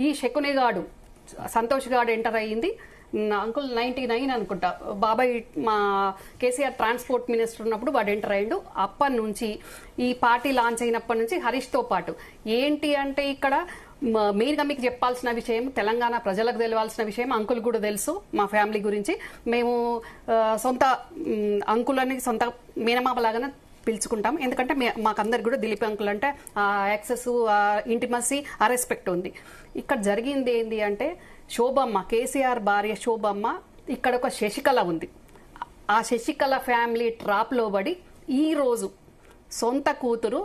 ఈ శకునిగాడు సంతోష్ గాడు ఎంటర్ అయ్యింది. అంకుల్ నైన్టీ నైన్ అనుకుంటా. బాబాయ్ మా కేసీఆర్ ట్రాన్స్పోర్ట్ మినిస్టర్ ఉన్నప్పుడు వాడు ఎంటర్ అయ్యిండు. అప్పటి నుంచి ఈ పార్టీ లాంచ్ అయినప్పటి నుంచి హరీష్తో పాటు. ఏంటి అంటే ఇక్కడ మ- మెయిన్గా మీకు చెప్పాల్సిన విషయం తెలంగాణ ప్రజలకు తెలియాల్సిన విషయం అంకుల్ కూడా తెలుసు మా ఫ్యామిలీ గురించి. మేము సొంత అంకులని సొంత మీనమామ లాగానే పిలుచుకుంటాం. ఎందుకంటే మాకందరికి కూడా దిలీప్ అంకుల్ అంటే ఆ యాక్సెస్ ఇంటిమసీ ఆ రెస్పెక్ట్ ఉంది. ఇక్కడ జరిగింది ఏంటి అంటే శోభమ్మ కేసీఆర్ భార్య శోభమ్మ ఇక్కడ ఒక శశికళ ఉంది. ఆ శశికళ ఫ్యామిలీ ట్రాప్లో పడి ఈరోజు సొంత కూతురు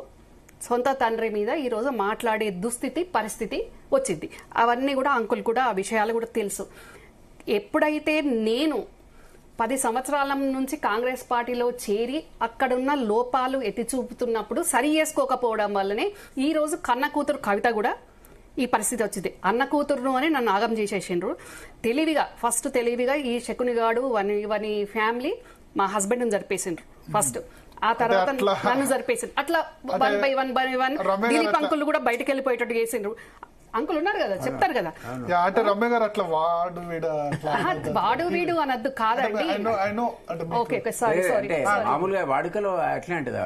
సొంత తండ్రి మీద ఈరోజు మాట్లాడే దుస్థితి పరిస్థితి వచ్చింది. అవన్నీ కూడా అంకుల్ కూడా ఆ విషయాలు కూడా తెలుసు. ఎప్పుడైతే నేను పది సంవత్సరాల నుంచి కాంగ్రెస్ పార్టీలో చేరి అక్కడున్న లోపాలు ఎత్తి చూపుతున్నప్పుడు సరి చేసుకోకపోవడం వల్లనే ఈ రోజు కన్న కూతురు కవిత కూడా ఈ పరిస్థితి వచ్చింది. అన్న కూతురును అని నన్ను ఆగం చేసేసిండ్రు. తెలివిగా ఫస్ట్ తెలివిగా ఈ శకునిగాడు వని వని ఫ్యామిలీ మా హస్బెండ్ జరిపేసిండ్రు. ఫస్ట్ ఆ తర్వాత నన్ను జరిపేసిండ్రు. అట్లా one by one by one Dilip uncle కూడా బయటకు వెళ్ళిపోయేటట్టు చేసిండ్రు. అంకుల్ ఉన్నారు కదా చెప్తారు కదా. అంటే రమ్య గారు అట్లా వాడు వీడు వాడు వీడు అనద్దు కాదండి. I know- I know. అంటే మీకు- ఓకే సారీ సారీ అంటే మామూలుగా వాడుకలో అట్లాంటిదా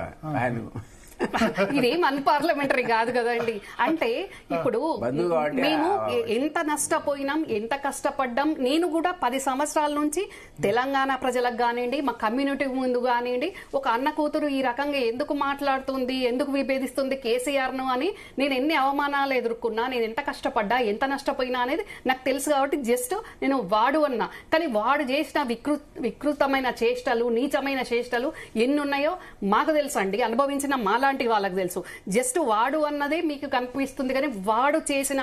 ఇదేం అన్పార్లమెంటరీ కాదు కదండి. అంటే ఇప్పుడు మేము ఎంత నష్టపోయినాం ఎంత కష్టపడ్డాం నేను కూడా పది సంవత్సరాల నుంచి తెలంగాణ ప్రజలకు కానివ్వండి మా కమ్యూనిటీ ముందు కానివ్వండి ఒక అన్న కూతురు ఈ రకంగా ఎందుకు మాట్లాడుతుంది ఎందుకు విభేదిస్తుంది కేసీఆర్ను అని నేను ఎన్ని అవమానాలు ఎదుర్కొన్నా నేను ఎంత కష్టపడ్డా ఎంత నష్టపోయినా అనేది నాకు తెలుసు కాబట్టి జస్ట్ నేను వాడు అన్నా. కానీ వాడు చేసిన వికృ వికృతమైన చేష్టలు నీచమైన చేష్టలు ఎన్ని ఉన్నాయో మాకు తెలుసు అండి అనుభవించిన మాలాంటి వాళ్ళకి తెలుసు. జస్ట్ వాడు అన్నదే మీకు కనిపిస్తుంది కానీ వాడు చేసిన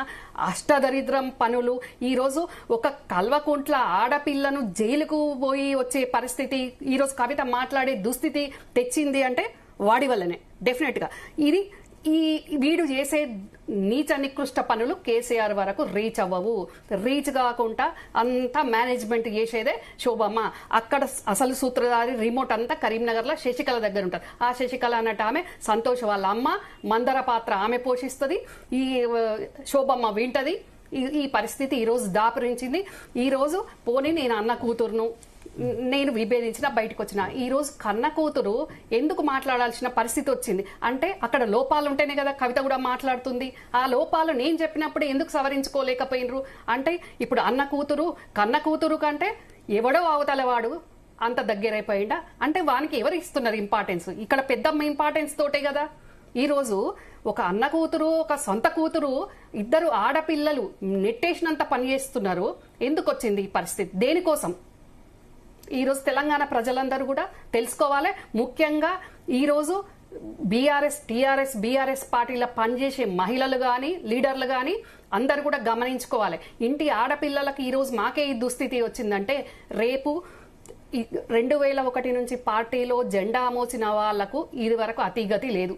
అష్టదరిద్రం పనులు ఈ రోజు ఒక కల్వకుంట్ల ఆడపిల్లను జైలుకు పోయి వచ్చే పరిస్థితి ఈ రోజు కవిత మాట్లాడే దుస్థితి తెచ్చింది అంటే వాడి వల్లనే డెఫినెట్గా ఇది ఈ వీడు చేసే నీచ నికృష్ట పనులు కేసీఆర్ వరకు రీచ్ అవ్వవు. రీచ్ కాకుండా అంతా మేనేజ్మెంట్ చేసేదే శోభమ్మ. అక్కడ అసలు సూత్రధారి రిమోట్ అంతా కరీంనగర్లో శశికళ దగ్గర ఉంటారు. ఆ శశికళ అన్నట్టు ఆమె సంతోష్ వాళ్ళ అమ్మ మందర పాత్ర ఆమె పోషిస్తుంది. ఈ శోభమ్మ వింటది. ఈ- పరిస్థితి ఈరోజు దాపరించింది. ఈరోజు పోనీ నేను అన్న కూతురును నేను విభేదించిన బయటకు వచ్చిన ఈ రోజు కన్న కూతురు ఎందుకు మాట్లాడాల్సిన పరిస్థితి వచ్చింది? అంటే అక్కడ లోపాలు ఉంటేనే కదా కవిత కూడా మాట్లాడుతుంది. ఆ లోపాలు నేను చెప్పినప్పుడు ఎందుకు సవరించుకోలేకపోయినరు? అంటే ఇప్పుడు అన్న కూతురు కన్న కూతురు కంటే ఎవడో అవతల వాడు అంత దగ్గరైపోయిండా? అంటే వానికి ఎవరు ఇస్తున్నారు ఇంపార్టెన్స్ ఇక్కడ పెద్దమ్మ ఇంపార్టెన్స్ తోటే కదా. ఈరోజు ఒక అన్న కూతురు ఒక సొంత కూతురు ఇద్దరు ఆడపిల్లలు నెట్టేసినంత పని చేస్తున్నారు. ఎందుకు వచ్చింది ఈ పరిస్థితి? దేనికోసం? ఈరోజు తెలంగాణ ప్రజలందరూ కూడా తెలుసుకోవాలి. ముఖ్యంగా ఈరోజు బీఆర్ఎస్ టీఆర్ఎస్ బీఆర్ఎస్ పార్టీల పనిచేసే మహిళలు కానీ లీడర్లు కానీ అందరు కూడా గమనించుకోవాలి. ఇంటి ఆడపిల్లలకు ఈరోజు మాకే ఈ దుస్థితి వచ్చిందంటే రేపు రెండు వేల ఒకటి నుంచి పార్టీలో జెండా మోసిన వాళ్ళకు ఇది వరకు అతిగతి లేదు.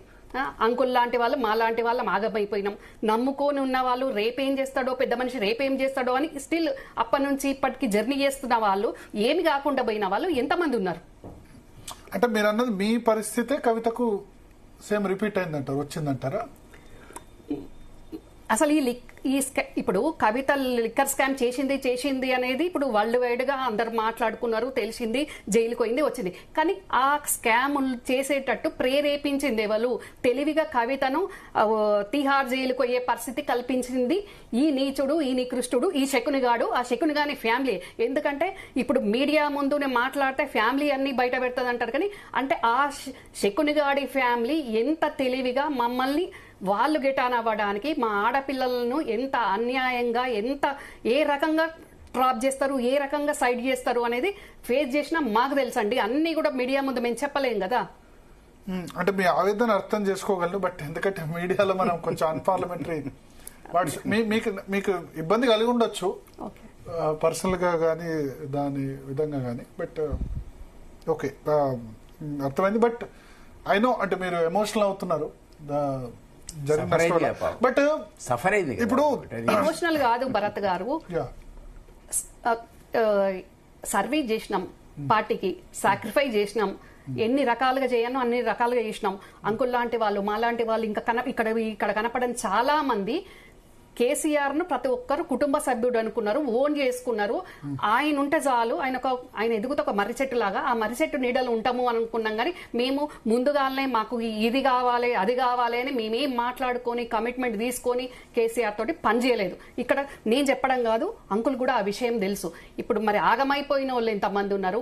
అంకుల్ లాంటి వాళ్ళు మా లాంటి వాళ్ళం ఆగమైపోయినాం నమ్ముకొని ఉన్న వాళ్ళు రేపేం చేస్తాడో పెద్ద మనిషి రేపేం చేస్తాడో అని స్టిల్ అప్పటి నుంచి ఇప్పటికి జర్నీ చేస్తున్న వాళ్ళు ఏమి కాకుండా పోయిన వాళ్ళు ఎంతమంది ఉన్నారు? అంటే మీరు అన్నది మీ పరిస్థితే కవితకు సేమ్ రిపీట్ అయిందంటారు వచ్చిందంటారా? అసలు ఈ లిక్ ఈ స్కా ఇప్పుడు కవిత లిక్కర్ స్కామ్ చేసింది చేసింది అనేది ఇప్పుడు వరల్డ్ వైడ్గా అందరు మాట్లాడుకున్నారు తెలిసింది జైలుకు పోయింది వచ్చింది. కానీ ఆ స్కామ్ చేసేటట్టు ప్రేరేపించింది ఎవరు? తెలివిగా కవితను తిహార్ జైలుకు పోయే పరిస్థితి కల్పించింది ఈ నీచుడు ఈ నికృష్టుడు ఈ శకునిగాడు. ఆ శకునిగాని ఫ్యామిలీ. ఎందుకంటే ఇప్పుడు మీడియా ముందునే మాట్లాడితే ఫ్యామిలీ అన్ని బయట పెడుతుంది అంటారు కానీ అంటే ఆ శకునిగాడి ఫ్యామిలీ ఎంత తెలివిగా మమ్మల్ని వాళ్ళు గిటాన్ అవ్వడానికి మా ఆడపిల్లలను ఎంత అన్యాయంగా ఎంత ఏ రకంగా ట్రాప్ చేస్తారు ఏ రకంగా సైడ్ చేస్తారు అనేది ఫేస్ చేసినా మాకు తెలుసండి. అన్ని కూడా మీడియా ముందు మేము చెప్పలేం కదా. అంటే మీ ఆవేదన అర్థం చేసుకోగలను బట్ ఎందుకంటే మీడియాలో మనం కొంచెం అన్పార్లమెంటరీ మీకు మీకు ఇబ్బంది కలిగి ఉండొచ్చు. ఓకే. పర్సనల్గా కానీ దాని విధంగా కానీ బట్ ఓకే. అర్థమైంది. బట్ ఐ నో అంటే మీరు ఎమోషనల్ అవుతున్నారు. దా- జరిగిన. బట్ సఫర్ అయింది. ఇప్పుడు ఎమోషనల్ కాదు భరత్ గారు యా సర్వీస్ చేసినాం పార్టీకి సాక్రిఫై చేసినాం ఎన్ని రకాలుగా చేయను అన్ని రకాలుగా చేసినాం అంకుల్ లాంటి వాళ్ళు మా లాంటి వాళ్ళు ఇంకా కన ఇక్కడ ఇక్కడ కనపడని చాలా మంది కేసీఆర్ను ప్రతి ఒక్కరు కుటుంబ సభ్యుడు అనుకున్నారు ఓన్ చేసుకున్నారు. ఆయన ఉంటే చాలు ఆయన ఒక ఆయన ఎదుగుతా ఒక మర్రి చెట్టు లాగా ఆ మర్రి చెట్టు నీడలు ఉంటాము అనుకున్నాం కానీ మేము ముందుగానే మాకు ఇది కావాలి అది కావాలి అని మేమేం మాట్లాడుకొని కమిట్మెంట్ తీసుకొని కేసీఆర్ తోటి పనిచేయలేదు ఇక్కడ నేను చెప్పడం కాదు అంకుల్ కూడా ఆ విషయం తెలుసు. ఇప్పుడు మరి ఆగమైపోయిన వాళ్ళు ఎంతమంది ఉన్నారు?